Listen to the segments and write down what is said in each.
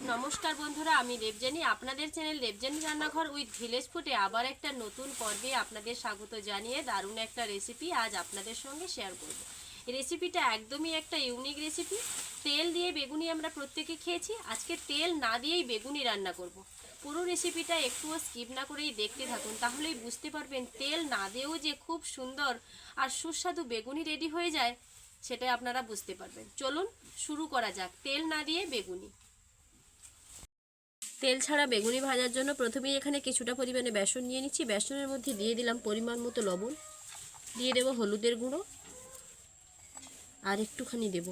নমস্কার বন্ধুরা, আমি দেবজানি আপনাদের চ্যানেল দেবজানি রান্নাঘর উইথ ভিলেজ ফুটে আবার একটা নতুন পর্বে আপনাদের স্বাগত জানিয়ে দারুণ একটা রেসিপি আজ আপনাদের সঙ্গে শেয়ার করব। রেসিপিটা একদমই একটা ইউনিক রেসিপি তেল দিয়ে বেগুনি আমরা প্রত্যেকে খেয়েছি। আজকে তেল না দিয়েই বেগুনি রান্না করব। পুরো রেসিপিটা একটুও স্কিপ না করেই দেখতে থাকুন, তাহলেই বুঝতে পারবেন তেল না দিয়েও যে খুব সুন্দর আর সুস্বাদু বেগুনি রেডি হয়ে যায় সেটা আপনারা বুঝতে পারবেন। চলুন শুরু করা যাক। তেল না দিয়ে বেগুনি। তেল ছাড়া বেগুনি ভাজার জন্য প্রথমেই এখানে কিছুটা পরিমাণে বেসন নিয়ে নিচ্ছি। বেসনের মধ্যে দিয়ে দিলাম পরিমাণ মতো লবণ। দিয়ে দেবো হলুদের গুঁড়ো। আর একটুখানি দেব।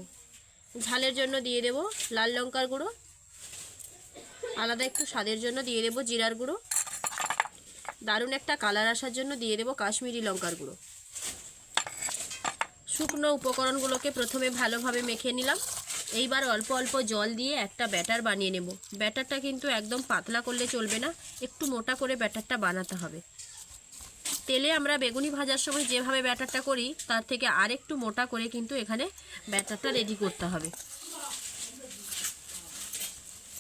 ঝালের জন্য দিয়ে দেব লাল লঙ্কার গুঁড়ো। আলাদা একটু স্বাদের জন্য দিয়ে দেবো জিরার গুঁড়ো। দারুণ একটা কালার আসার জন্য দিয়ে দেবো কাশ্মীরি লঙ্কার গুঁড়ো। শুকনো উপকরণগুলোকে প্রথমে ভালোভাবে মেখে নিলাম। এইবার অল্প অল্প জল দিয়ে একটা ব্যাটার বানিয়ে নেব। ব্যাটারটা কিন্তু একদম পাতলা করলে চলবে না, একটু মোটা করে ব্যাটারটা বানাতে হবে। তেলে আমরা বেগুনি ভাজার সময় যেভাবে ব্যাটারটা করি, তার থেকে আর একটু মোটা করে কিন্তু এখানে ব্যাটারটা রেডি করতে হবে।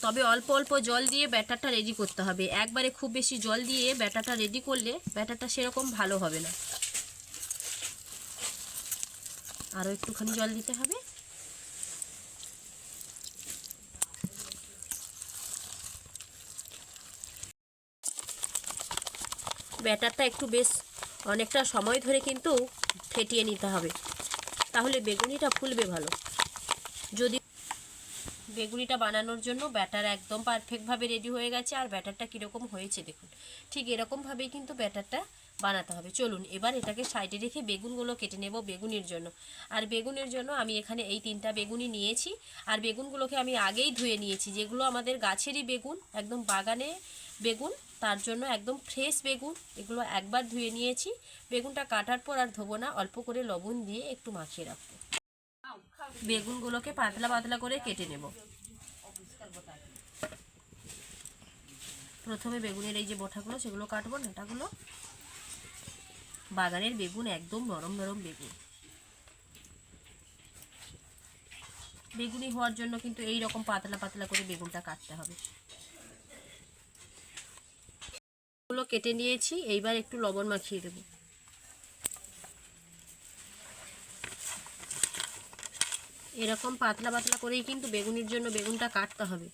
তবে অল্প অল্প জল দিয়ে ব্যাটারটা রেডি করতে হবে। একবারে খুব বেশি জল দিয়ে ব্যাটারটা রেডি করলে ব্যাটারটা সেরকম ভালো হবে না। আরও একটুখানি জল দিতে হবে। ব্যাটারটা একটু বেশ অনেকটা সময় ধরে কিন্তু ফেটিয়ে নিতে হবে। তাহলে বেগুনিটা ফুলবে ভালো। যদি বেগুনিটা বানানোর জন্য ব্যাটার একদম পারফেক্টভাবে রেডি হয়ে গেছে, আর ব্যাটারটা কীরকম হয়েছে দেখুন। ঠিক এরকমভাবেই কিন্তু ব্যাটারটা বানাতে হবে। চলুন, এবার এটাকে সাইডে রেখে বেগুনগুলো কেটে নেব বেগুনের জন্য। আর বেগুনের জন্য আমি এখানে এই তিনটা বেগুনই নিয়েছি। আর বেগুনগুলোকে আমি আগেই ধুয়ে নিয়েছি। যেগুলো আমাদের গাছেরই বেগুন, একদম বাগানে বেগুন, তার জন্য একদম ফ্রেশ বেগুন। এগুলো একবার ধুয়ে নিয়েছি। বেগুনটা কাটার পর আর ধোবো না, অল্প করে লবণ দিয়ে একটু মাখিয়ে রাখব। বেগুনগুলোকে পাতলা পাতলা করে কেটে নেব। প্রথমে বেগুনের এই যে বোঠাগুলো, সেগুলো কাটবো, ডাঁটাগুলো। বাগানের বেগুন, একদম নরম নরম বেগুন। বেগুনি হওয়ার জন্য কিন্তু এই রকম পাতলা পাতলা করে বেগুনটা কাটতে হবে। কেটে নিয়েছি, এইবার একটু লবণ মাখিয়ে দেব। এরকম পাতলা পাতলা করেই কিন্তু বেগুনির জন্য বেগুনটা কাটতে হবে।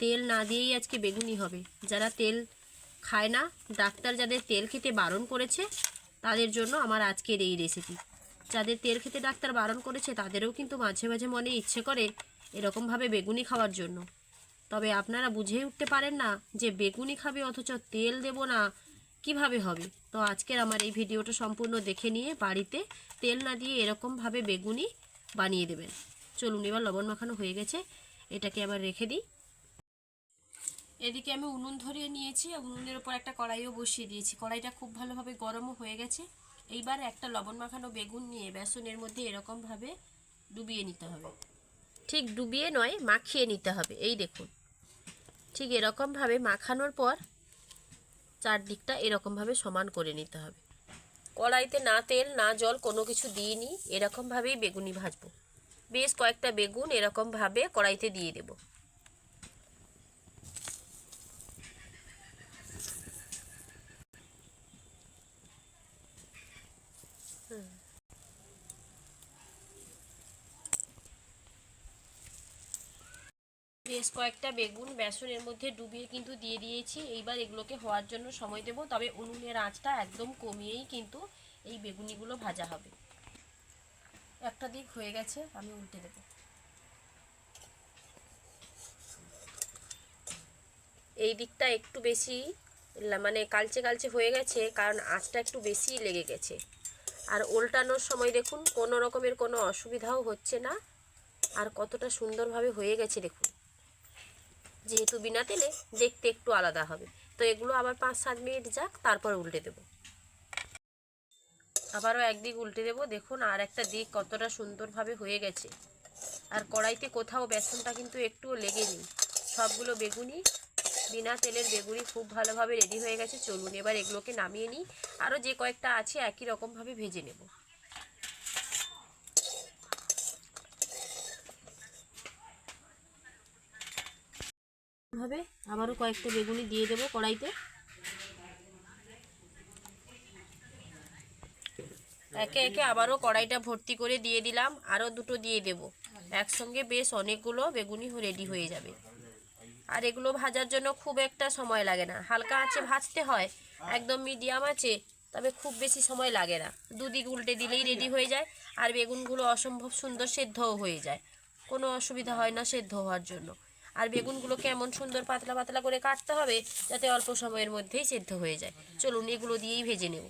তেল না দিয়েই আজকে বেগুনি হবে। যারা তেল খায় না, ডাক্তার যাদের তেল খেতে বারণ করেছে, তাদের জন্য আমার আজকের এই রেসিপি যাদের তেল খেতে ডাক্তার বারণ করেছে, তাদেরও কিন্তু মাঝে মাঝে মনে ইচ্ছে করে এরকমভাবে বেগুনি খাওয়ার জন্য। তবে আপনারা বুঝে উঠতে পারেন না যে বেগুনি খাবে অথচ তেল দেব না। কীভাবে হবে? তো আজকের আমার এই ভিডিওটা সম্পূর্ণ দেখে নিয়ে বাড়িতে তেল না দিয়ে এরকমভাবে বেগুনি বানিয়ে দেবেন। চলুন এবার লবণ মাখানো হয়ে গেছে, এটাকে আবার রেখে দিই। এদিকে আমি উনুন ধরিয়ে নিয়েছি উনুনের উপর একটা কড়াইও বসিয়ে দিয়েছি। কড়াইটা খুব ভালোভাবে গরমও হয়ে গেছে। এইবার একটা লবণ মাখানো বেগুন নিয়ে বেসনের মধ্যে এরকমভাবে ডুবিয়ে নিতে হবে। ঠিক ডুবিয়ে নয়, মাখিয়ে নিতে হবে। এই দেখুন। ঠিক এরকমভাবে মাখানোর পর চারদিকটা এরকমভাবে সমান করে নিতে হবে। কড়াইতে না তেল, না জল কোনো কিছু দিইনি, এরকমভাবেই বেগুনি ভাজবো। বেশ কয়েকটা বেগুন এরকমভাবে কড়াইতে দিয়ে দেব। দেবো বেশ কয়েকটা বেগুন বেসনের মধ্যে ডুবিয়ে কিন্তু দিয়ে দিয়েছি। এইবার এগুলোকে হওয়ার জন্য সময় দেব, তবে উনুনের আঁচটা একদম কমিয়েই কিন্তু এই বেগুনিগুলো ভাজা হবে। একটা দিক হয়ে গেছে, আমি উল্টে দেব। এই দিকটা একটু বেশি মানে কালচে কালচে হয়ে গেছে, কারণ আঁচটা একটু বেশি লেগে গেছে। আর উল্টানোর সময় দেখুন, কোনো রকমের কোনো অসুবিধাও হচ্ছে না। আর কতটা সুন্দরভাবে হয়ে গেছে, দেখুন। যেহেতু বিনা তেলে দেখতে একটু আলাদা হবে। তো এগুলো আবার পাঁচ সাত মিনিট যাক, তারপর উল্টে দেব। আবারও একদিক উল্টে দেব। দেখুন, আর একটা দিক কতটা সুন্দরভাবে হয়ে গেছে। আর কড়াইতে কোথাও বেসনটা কিন্তু একটুও লেগে নেই সবগুলো বেগুনি, বিনা তেলের বেগুনি খুব ভালোভাবে রেডি হয়ে গেছে। চলুন এবার এগুলোকে নামিয়ে নিই। আরও যে কয়েকটা আছে, একই রকমভাবে ভেজে নেব। হবে। আবারও কয়েকটা বেগুনি দিয়ে দেবো কড়াইতে। একে একে আবারও কড়াইটা ভর্তি করে দিয়ে দিলাম। আরও দুটো দিয়ে দেব। একসঙ্গে বেশ অনেকগুলো বেগুনি রেডি হয়ে যাবে। আর এগুলো ভাজার জন্য খুব একটা সময় লাগে না। হালকা আঁচে ভাজতে হয়, একদম মিডিয়াম আছে তবে খুব বেশি সময় লাগে না। দুদিক উল্টে দিলেই রেডি হয়ে যায়, আর বেগুনগুলো অসম্ভব সুন্দর সেদ্ধও হয়ে যায়। কোনো অসুবিধা হয় না সেদ্ধ হওয়ার জন্য। আর বেগুনগুলোকে এমন সুন্দর পাতলা পাতলা করে কাটতে হবে যাতে অল্প সময়ের মধ্যেই সেদ্ধ হয়ে যায়। চলুন এগুলো দিয়েই ভেজে নেব।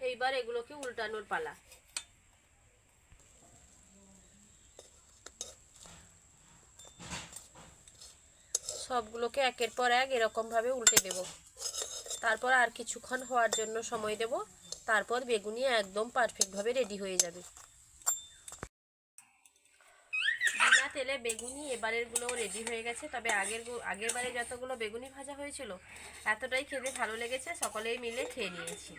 এইবার এগুলোকে উল্টানোর পালা। সবগুলোকে একের পর এক এরকমভাবে উল্টে দেব। তারপর আর কিছুক্ষণ হওয়ার জন্য সময় দেব। তারপর বেগুনি একদম পারফেক্টভাবে রেডি হয়ে যাবে বিনা তেলে বেগুনি, এবারেরগুলোও রেডি হয়ে গেছে। তবে আগের আগের বারে যতগুলো বেগুনি ভাজা হয়েছিল, এতটাই খেতে ভালো লেগেছে, সকলেই মিলে খেয়ে নিয়েছি।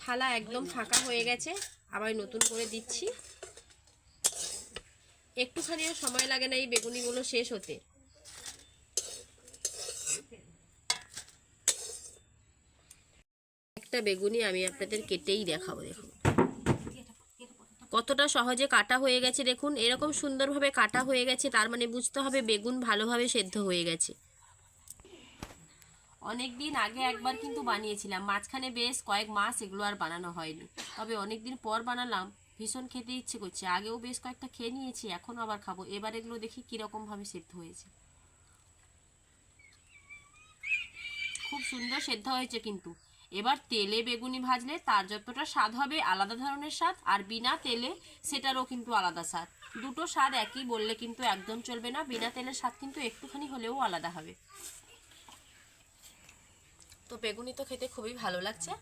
থালা একদম ফাঁকা হয়ে গেছে, আবার নতুন করে দিচ্ছি। একটুখানিও সময় লাগে না এই বেগুনিগুলো শেষ হতে। একটা বেগুনি আমি আপনাদের কেটেই দেখাবো, দেখুন। কতটা সহজে কাটা হয়ে গেছে দেখুন। এরকম সুন্দরভাবে কাটা হয়ে গেছে, তার মানে বুঝতে হবে বেগুন ভালোভাবে সেদ্ধ হয়ে গেছে। অনেক দিন আগে একবার কিন্তু বানিয়েছিলাম, মাঝখানে বেশ কয়েক মাস এগুলো আর বানানো হয়নি। তবে অনেক দিন পর বানালাম, ভীষণ খেতে ইচ্ছে করছে। আগেও বেশ কয়েকটা খেয়ে নিয়েছি, এখন আবার খাব। এবার এগুলো দেখি কীরকমভাবে সেদ্ধ হয়েছে। খুব সুন্দর সেদ্ধ হয়েছে কিন্তু। এবার তেলে বেগুনি ভাজলে তার যতটা স্বাদ হবে আলাদা ধরনের স্বাদ, আর বিনা তেলে সেটারও কিন্তু আলাদা স্বাদ। দুটো স্বাদ একই বললে কিন্তু একদম চলবে না, বিনা তেলের স্বাদ কিন্তু একটুখানি হলেও আলাদা হবে। তো বেগুনি তো খেতে খুবই ভালো লাগছে।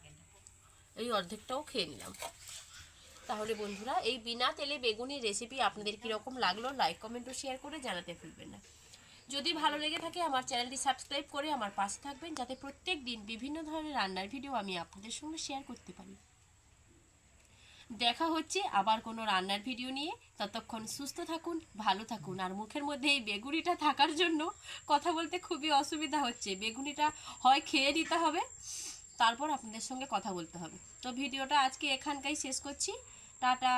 এই অর্ধেকটাও খেয়ে নিলাম। তাহলে বন্ধুরা, এই বিনা তেলে বেগুনির রেসিপি আপনাদের কীরকম লাগল লাইক কমেন্ট ও শেয়ার করে জানাতে ভুলবেন না। যদি ভালো লেগে থাকে আমার চ্যানেলটি সাবস্ক্রাইব করে আমার পাশে থাকবেন যাতে প্রত্যেক দিন বিভিন্ন ধরনের রান্নার ভিডিও আমি আপনাদের সঙ্গে শেয়ার করতে পারি। দেখা হচ্ছে আবার কোনো রান্নার ভিডিও নিয়ে। ততক্ষণ সুস্থ থাকুন, ভালো থাকুন আর মুখের মধ্যে এই বেগুনিটা থাকার জন্য কথা বলতে খুবই অসুবিধা হচ্ছে। বেগুনিটা হয় খেয়ে নিতে হবে, তারপর আপনাদের সঙ্গে কথা বলতে হবে। তো ভিডিওটা আজকে এখানকাই শেষ করছি। টাটা।